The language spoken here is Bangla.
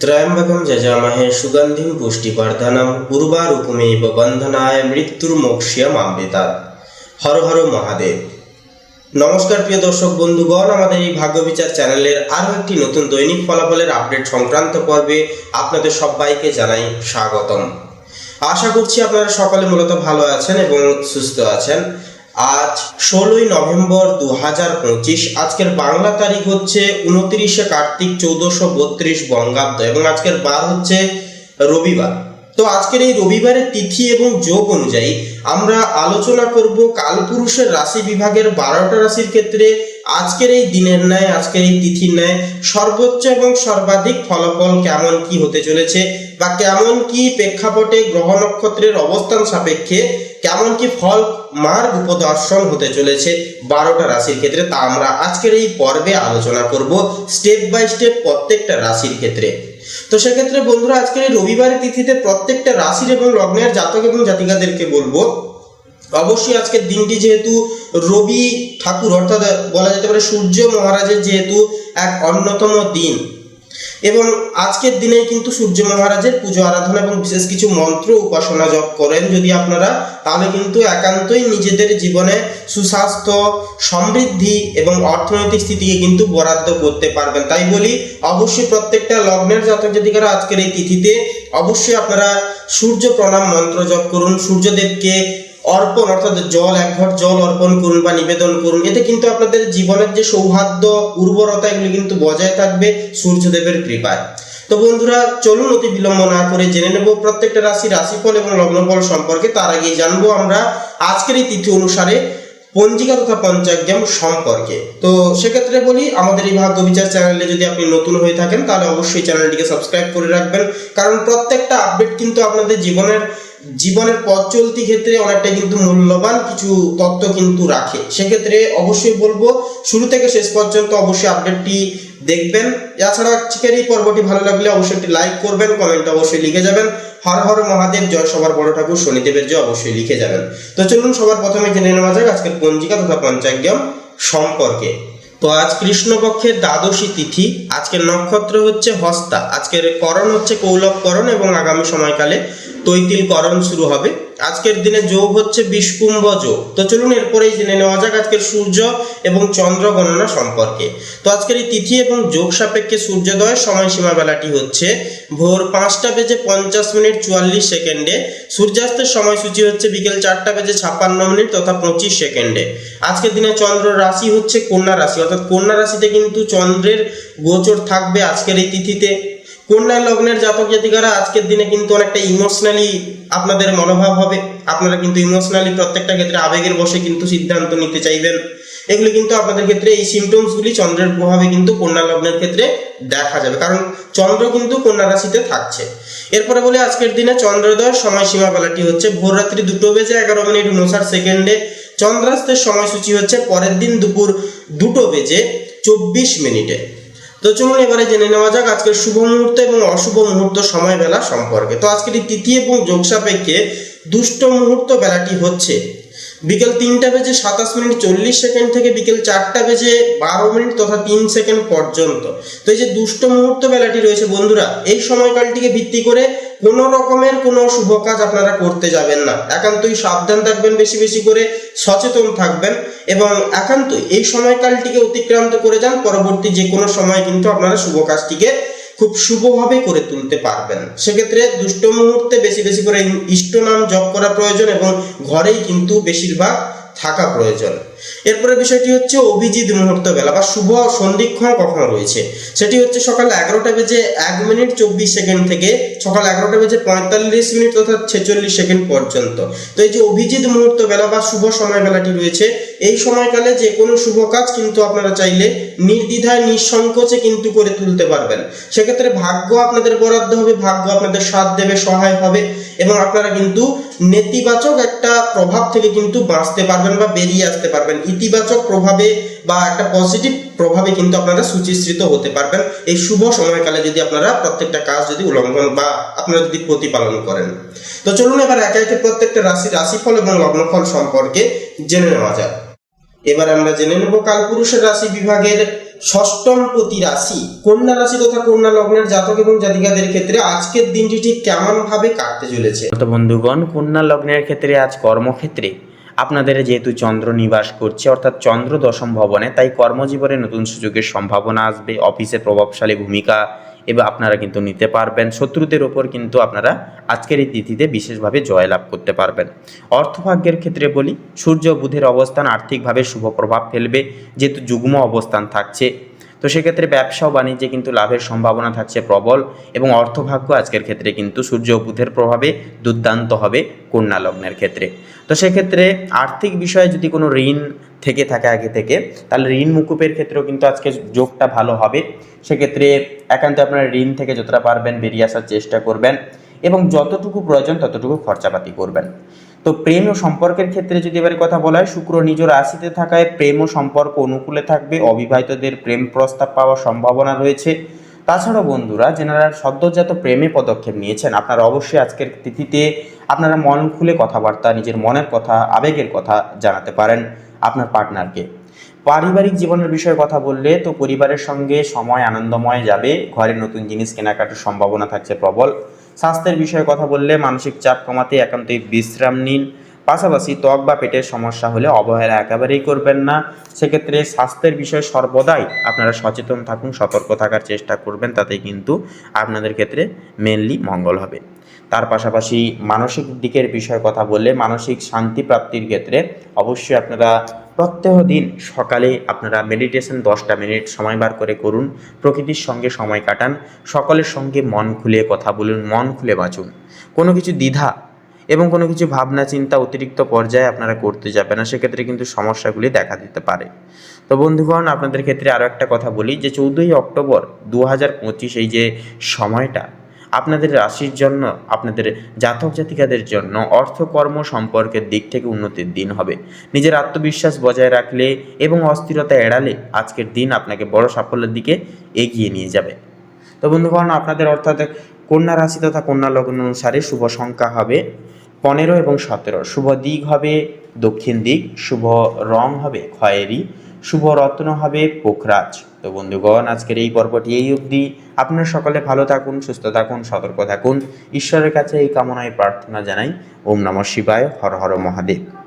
ত্রয়ম্বকম যজামহে সুগন্ধিম পুষ্টিবর্ধনম পূর্বারূপমেব বন্ধনায় মৃত্যুর মোক্ষিয়া আমৃতাৎ হর হর মহাদেব নমস্কার প্রিয় দর্শক বন্ধুগণ আমাদের এই ভাগ্য বিচার চ্যানেলের আরও একটি নতুন দৈনিক ফলাফলের আপডেট সংক্রান্ত পর্বে আপনাদের সবাইকে জানাই স্বাগতম। আশা করছি আপনারা সকলে মূলত ভালো আছেন এবং সুস্থ আছেন। আজ ষোলোই নভেম্বর দু হাজার পঁচিশ। আজকের বাংলা তারিখ হচ্ছে উনত্রিশে কার্তিক চৌদ্দশো বত্রিশ বঙ্গাব্দ এবং আজকের বার হচ্ছে রবিবার। তো আজকের এই রবিবারের তিথি এবং যোগ অনুযায়ী আমরা আলোচনা করব কালপুরুষের রাশি বিভাগের বারোটা রাশির ক্ষেত্রে আজকের এই দিনের ন্যায়, আজকের এই তিথির ন্যায় সর্বোচ্চ এবং সর্বাধিক ফলাফল কেমন কি হতে চলেছে বা কেমন কি প্রেক্ষাপটে গ্রহ নক্ষত্রের অবস্থান সাপেক্ষে কেমন কি ফল মার্গ উপদর্শন হতে চলেছে বারোটা রাশির ক্ষেত্রে। তা আমরা আজকের এই পর্বে আলোচনা করব স্টেপ বাই স্টেপ প্রত্যেকটা রাশির ক্ষেত্রে। তো সেক্ষেত্রে বন্ধুরা, আজকের এই রবিবারের তিথিতে প্রত্যেকটা রাশির এবং লগ্নের জাতক এবং জাতিকাদেরকে বলব, অবশ্যই আজকের দিনটি যেহেতু রবি ঠাকুর, অর্থাৎ বলা যেতে পারে সূর্য মহারাজের যেহেতু এক অন্যতম দিন এবং আজকের দিনে কিন্তু সূর্য মহারাজের পুজো আরাধনা এবং বিশেষ কিছু মন্ত্র উপাসনা জপ করেন যদি আপনারা, তাহলে কিন্তু একান্তই নিজেদের জীবনে সুস্বাস্থ্য, সমৃদ্ধি এবং অর্থনৈতিক স্থিতিকে কিন্তু বরাদ্দ করতে পারবেন। তাই বলি, অবশ্যই প্রত্যেকটা লগ্নের জাতক জাতিকারা আজকের এই তিথিতে অবশ্যই আপনারা সূর্য প্রণাম মন্ত্র জপ করুন। সূর্যদেবকে অর্পণ, অর্থাৎ জল, এক ঘট জল অর্পণ করুন বা নিবেদন করুন, এতে কিন্তু আপনাদের জীবনের যে সৌহার্দ্য, উর্বরতা, এগুলি কিন্তু বজায় থাকবে সূর্যদেবের কৃপায়। তো বন্ধুরা, চলুন অতি বিলম্ব না করে জেনে নেব প্রত্যেকটা রাশি, রাশিফল এবং লগ্নফল সম্পর্কে। তার আগে জানব আমরা আজকের এই তিথি অনুসারে পঞ্জিকা তথা পঞ্চাগ্রাম সম্পর্কে। তো সেক্ষেত্রে বলি, আমাদের এই ভাগ্য বিচার চ্যানেলে যদি আপনি নতুন হয়ে থাকেন, তাহলে অবশ্যই চ্যানেলটিকে সাবস্ক্রাইব করে রাখবেন। কারণ প্রত্যেকটা আপডেট কিন্তু আপনাদের জীবনের জীবনের পথ চলতি ক্ষেত্রে অনেকটা কিন্তু মূল্যবান কিছু তত্ত্ব কিন্তু রাখে। সেক্ষেত্রে অবশ্যই বলব, শুরু থেকে শেষ পর্যন্ত অবশ্যই আপডেটটি দেখবেন। এছাড়া আজকের এই পর্বটি ভালো লাগলে অবশ্যই একটি লাইক করবেন কমেন্ট অবশ্যই লিখে যাবেন। হর হর মহাদেব, জয় সবার বড় ঠাকুর, শনিদেবের জয় অবশ্যই লিখে যাবেন। তো চলুন সবার প্রথমে জেনে নেওয়া যাক আজকের পঞ্জিকা তথা পঞ্চাগ্রাম সম্পর্কে। তো আজ কৃষ্ণপক্ষের দ্বাদশী তিথি, আজকের নক্ষত্র হচ্ছে হস্তা, আজকের করণ হচ্ছে কৌলভকরণ এবং আগামী সময়কালে তৈতিল করণ শুরু হবে। আজকের দিনে যোগ হচ্ছে বিষকুম্ভ যোগ। তো চলুন এরপরেই জেনে নেওয়া যাক আজকের সূর্য এবং চন্দ্র গণনা সম্পর্কে। তো আজকের এই তিথি এবং যোগ সাপেক্ষে সূর্যোদয়ের সময়সীমা বেলাটি হচ্ছে ভোর পাঁচটা বেজে পঞ্চাশ মিনিট চুয়াল্লিশ সেকেন্ডে। সূর্যাস্তের সময়সূচি হচ্ছে বিকেল চারটা বেজে ছাপ্পান্ন মিনিট তথা পঁচিশ সেকেন্ডে। আজকের দিনে চন্দ্র রাশি হচ্ছে কন্যা রাশি। অর্থাৎ কন্যা রাশিতে কিন্তু চন্দ্রের গোচর থাকবে আজকের এই তিথিতে। কন্যা লগ্নের জাতক জাতিকারা আজকের দিনে কিন্তু অনেকটা ইমোশনালি আপনাদের মনোভাব হবে। আপনারা কিন্তু ইমোশনালি প্রত্যেকটা ক্ষেত্রে আবেগের বসে কিন্তু সিদ্ধান্ত নিতে চাইবেন। এগুলি কিন্তু আপনাদের ক্ষেত্রে এই সিমটমসগুলি চন্দ্রের প্রভাবে কিন্তু কন্যা লগ্নের ক্ষেত্রে দেখা যাবে। কারণ চন্দ্র কিন্তু কন্যা রাশিতে থাকছে। এরপরে বলে আজকের দিনে চন্দ্রোদয়ের সময়সীমা বেলাটি হচ্ছে ভোর রাত্রি দুটো বেজে এগারো মিনিট উনষাট সেকেন্ডে। চন্দ্রাস্তের সময়সূচি হচ্ছে পরের দিন দুপুর দুটো বেজে চব্বিশ মিনিটে। তো চলুন এবারে জেনে নেওয়া যাক আজকের শুভ মুহূর্ত এবং অশুভ মুহূর্ত সময় বেলা সম্পর্কে। তো আজকের এই তিথি এবং যোগ সাপেক্ষে দুষ্ট মুহূর্ত বেলাটি হচ্ছে বিকেল তিনটা বেজে সাতাশ মিনিট চল্লিশ সেকেন্ড থেকে বিকেল চারটা বেজে বারো মিনিট তথা তিন সেকেন্ড পর্যন্ত। তো এই যে দুষ্ট মুহূর্ত বেলাটি রয়েছে, বন্ধুরা, এই সময়কালটিকে ভিত্তি করে কোনো রকমের কোনো শুভ কাজ আপনারা করতে যাবেন না। একান্তই সাবধান থাকবেন, বেশি বেশি করে সচেতন থাকবেন এবং একান্তই এই সময়কালটিকে অতিক্রান্ত করে যান। পরবর্তী যে কোনো সময় কিন্তু আপনারা শুভ কাজটিকে খুব শুভভাবে করে তুলতে পারবেন। সেক্ষেত্রে দুষ্ট মুহূর্তে বেশি বেশি করে ইষ্ট নাম জপ করা প্রয়োজন এবং ঘরেই কিন্তু বেশিরভাগ থাকা প্রয়োজন। এরপরে বিষয়টি হচ্ছে অভিজিৎ মুহূর্ত বেলা বা শুভ সন্ধিক্ষণ কখন রয়েছে। সেটি হচ্ছে সকাল এগারোটা বেজে এক মিনিট চব্বিশ সেকেন্ড থেকে সকাল এগারোটা বেজে পঁয়তাল্লিশ মিনিট তথা ছেচল্লিশ সেকেন্ড পর্যন্ত। তো এই যে অভিজিৎ মুহূর্ত বেলা বা শুভ সময় বেলাটি রয়েছে এই সময়কালে যে কোনো শুভ কাজ কিন্তু আপনারা চাইলে নির্দ্বিধায়, নিঃসংকোচে কিন্তু করে তুলতে পারবেন। সেক্ষেত্রে ভাগ্য আপনাদের বরাদ্দ হবে, ভাগ্য আপনাদের সাথ দেবে, সহায় হবে এবং আপনারা কিন্তু নেতিবাচক একটা প্রভাব থেকে কিন্তু বাঁচতে পারবেন বা বেরিয়ে আসতে পারবেন। ইতিবাচক প্রভাবে বা একটা পজিটিভ প্রভাবে কিন্তু আপনারা সুচিশ্রিত হতে পারবেন। এই শুভ সময়কালে যদি আপনারা প্রত্যেকটা কাজ যদি উল্লঙ্ঘন বা আপনারা যদি প্রতিপালন করেন। তো চলুন এবার একে একে প্রত্যেকটা রাশি, রাশিফল এবং লগ্নফল সম্পর্কে জেনে নেওয়া যাক। এবার আমরা জেনে নেব কালপুরুষের রাশি বিভাগের ষষ্ঠম প্রতি রাশি। কন্যা রাশি তথা কন্যা লগ্নের জাতক এবং জাতিকাদের ক্ষেত্রে আজকের দিনটি ঠিক কেমন ভাবে কাটতে চলেছে? তো বন্ধুগণ, কন্যা লগ্নের ক্ষেত্রে আজ কর্মক্ষেত্রে আপনাদের যেহেতু চন্দ্র নিবাস করছে, অর্থাৎ চন্দ্র দশম ভবনে, তাই কর্মজীবনে নতুন সুযোগের সম্ভাবনা আসবে। অফিসে প্রভাবশালী ভূমিকা এবং আপনারা কিন্তু নিতে পারবেন। শত্রুদের ওপর কিন্তু আপনারা আজকের এই তিথিতে বিশেষভাবে জয়লাভ করতে পারবেন। অর্থভাগ্যের ক্ষেত্রে বলি, সূর্য বুধের অবস্থান আর্থিকভাবে শুভ প্রভাব ফেলবে। যেহেতু যুগ্ম অবস্থান থাকছে তো সেক্ষেত্রে ব্যবসা ও বাণিজ্যে কিন্তু লাভের সম্ভাবনা থাকছে প্রবল এবং অর্থভাগ্য আজকের ক্ষেত্রে কিন্তু সূর্য বুধের প্রভাবে দুর্দান্ত হবে কন্যা লগ্নের ক্ষেত্রে। তো সেক্ষেত্রে আর্থিক বিষয়ে যদি কোনো ঋণ থেকে থাকে আগে থেকে, তাহলে ঋণ মুকুপের ক্ষেত্রেও কিন্তু আজকে যোগটা ভালো হবে। সেক্ষেত্রে একান্ত আপনারা ঋণ থেকে যতটা পারবেন বেরিয়ে আসার চেষ্টা করবেন এবং যতটুকু প্রয়োজন ততটুকু খরচাপাতি করবেন। তো প্রেম ও সম্পর্কের ক্ষেত্রে যদি এবারে কথা বলা হয়, শুক্র নিজ রাশিতে থাকায় প্রেম ও সম্পর্ক অনুকূলে থাকবে। অবিবাহিতদের প্রেম প্রস্তাব পাওয়ার সম্ভাবনা রয়েছে। তাছাড়াও বন্ধুরা যেনারা সদ্যজাত প্রেমে পদক্ষেপ নিয়েছেন, আপনারা অবশ্যই আজকের তিথিতে আপনারা মন খুলে কথাবার্তা, নিজের মনের কথা, আবেগের কথা জানাতে পারেন আপনার পার্টনারকে। পারিবারিক জীবনের বিষয়ে কথা বললে তো পরিবারের সঙ্গে সময় আনন্দময় যাবে। ঘরে নতুন জিনিস কেনাকাটার সম্ভাবনা থাকছে প্রবল। স্বাস্থ্যের বিষয়ে কথা বললে মানসিক চাপ কমাতে একান্তই বিশ্রাম নিন। পাশাপাশি ত্বক বা পেটের সমস্যা হলে অবহেলা একেবারেই করবেন না। সেক্ষেত্রে স্বাস্থ্যের বিষয়ে সর্বদাই আপনারা সচেতন থাকুন, সতর্ক থাকার চেষ্টা করবেন তাতে কিন্তু আপনাদের ক্ষেত্রে মেনলি মঙ্গল হবে। তার পাশাপাশি মানসিক দিকের বিষয়ে কথা বললে মানসিক শান্তি প্রাপ্তির ক্ষেত্রে অবশ্যই আপনারা প্রত্যহ দিন সকালে আপনারা মেডিটেশন দশটা মিনিট সময় বার করে করুন, প্রকৃতির সঙ্গে সময় কাটান, সকলের সঙ্গে মন খুলে কথা বলুন, মন খুলে বাঁচুন। কোনো কিছু দ্বিধা এবং কোনো কিছু ভাবনা, চিন্তা অতিরিক্ত পর্যায়ে আপনারা করতে যাবেন না, সেক্ষেত্রে কিন্তু সমস্যাগুলি দেখা দিতে পারে। তো বন্ধুগণ, আপনাদের ক্ষেত্রে আরও একটা কথা বলি যে চৌদ্দই অক্টোবর দু হাজার পঁচিশ এই যে সময়টা আপনাদের রাশির জন্য, আপনাদের জাতক জাতিকাদের জন্য অর্থকর্ম সম্পর্কের দিক থেকে উন্নতির দিন হবে। নিজের আত্মবিশ্বাস বজায় রাখলে এবং অস্থিরতা এড়ালে আজকের দিন আপনাকে বড় সাফল্যের দিকে এগিয়ে নিয়ে যাবে। তো বন্ধুগণ, আপনাদের অর্থাৎ কন্যা রাশি তথা কন্যা লগ্ন অনুসারে শুভ সংখ্যা হবে পনেরো এবং সতেরো। শুভ দিক হবে দক্ষিণ দিক, শুভ রং হবে খয়েরি। শুভ রত্ন হবে পোখরাজ। তো বন্ধুগণ, আজকের এই পর্বটি এই অবধি। আপনারা সকলে ভালো থাকুন, সুস্থ থাকুন, সতর্ক থাকুন। ঈশ্বরের কাছে এই কামনায় প্রার্থনা জানাই। ওম নমঃ শিবায়, হর হর মহাদেব।